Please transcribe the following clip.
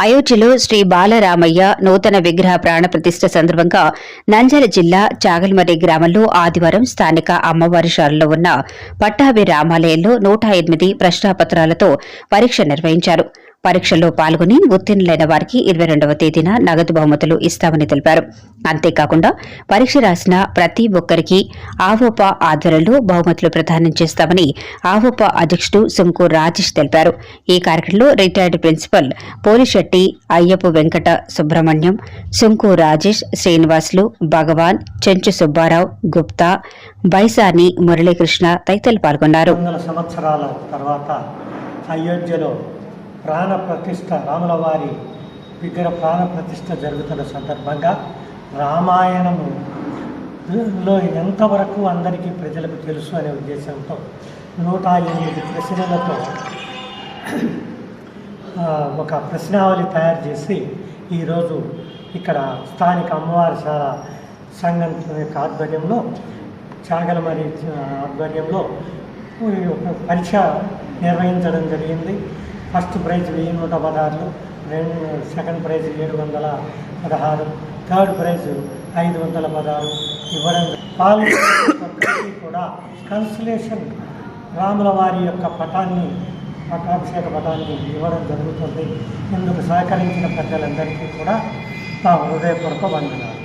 అయోధ్యలో శ్రీ బాలరామయ్య నూతన విగ్రహ ప్రాణ ప్రతిష్ఠ సందర్భంగా నంజల జిల్లా చాగల్మరి గ్రామంలో ఆదివారం స్థానిక అమ్మవారి శాలలో ఉన్న పట్టాభి రామాలయంలో నూట ఎనిమిది ప్రశ్నాపత్రాలతో పరీక్ష నిర్వహించారు. పరీక్షల్లో పాల్గొని ఉత్తీర్ణులైన వారికి ఇరవై రెండవ తేదీన నగదు బహుమతులు ఇస్తామని తెలిపారు. అంతేకాకుండా పరీక్ష రాసిన ప్రతి ఒక్కరికి ఆవోప ఆధ్వర్యంలో బహుమతులు ప్రదానం చేస్తామని ఆవోప అధ్యక్షుడు సుంకు రాజేష్ తెలిపారు. ఈ కార్యక్రమంలో రిటైర్డ్ ప్రిన్సిపల్ పోలిశెట్టి అయ్యప్ప వెంకట సుబ్రహ్మణ్యం సుంకు రాజేష్ శ్రీనివాసులు భగవాన్ చెంచు సుబ్బారావు గుప్తా బైసాని మురళీకృష్ణ తదితరులు పాల్గొన్నారు. సంవత్సరాల తర్వాత అయోధ్యలో ప్రాణ ప్రతిష్ఠ రాముల వారి విగ్రహ ప్రాణ జరుగుతున్న సందర్భంగా రామాయణము లో ఎంతవరకు అందరికీ ప్రజలకు తెలుసు అనే ఉద్దేశంతో నూట ఎనిమిది ప్రశ్నలతో ఒక ప్రశ్నావళి తయారు చేసి ఈరోజు ఇక్కడ స్థానిక అమ్మవారి శాల సంఘం యొక్క ఆధ్వర్యంలో చాగలమరి ఆధ్వర్యంలో ఈ పరీక్ష నిర్వహించడం జరిగింది. ఫస్ట్ ప్రైజ్ వెయ్యి నూట పదహారు రెండు సెకండ్ ప్రైజ్ ఏడు వందల పదహారు థర్డ్ ప్రైజ్ ఐదు వందల పదహారు. ఇవ్వడం పాల్గొనే కూడా కన్సలేషన్ రాముల వారి యొక్క పటాన్ని పట్టాభిషేక పటాన్ని ఇవ్వడం జరుగుతుంది. ఇందుకు సహకరించిన ప్రజలందరికీ కూడా నా హృదయపూర్వక వందనాలు.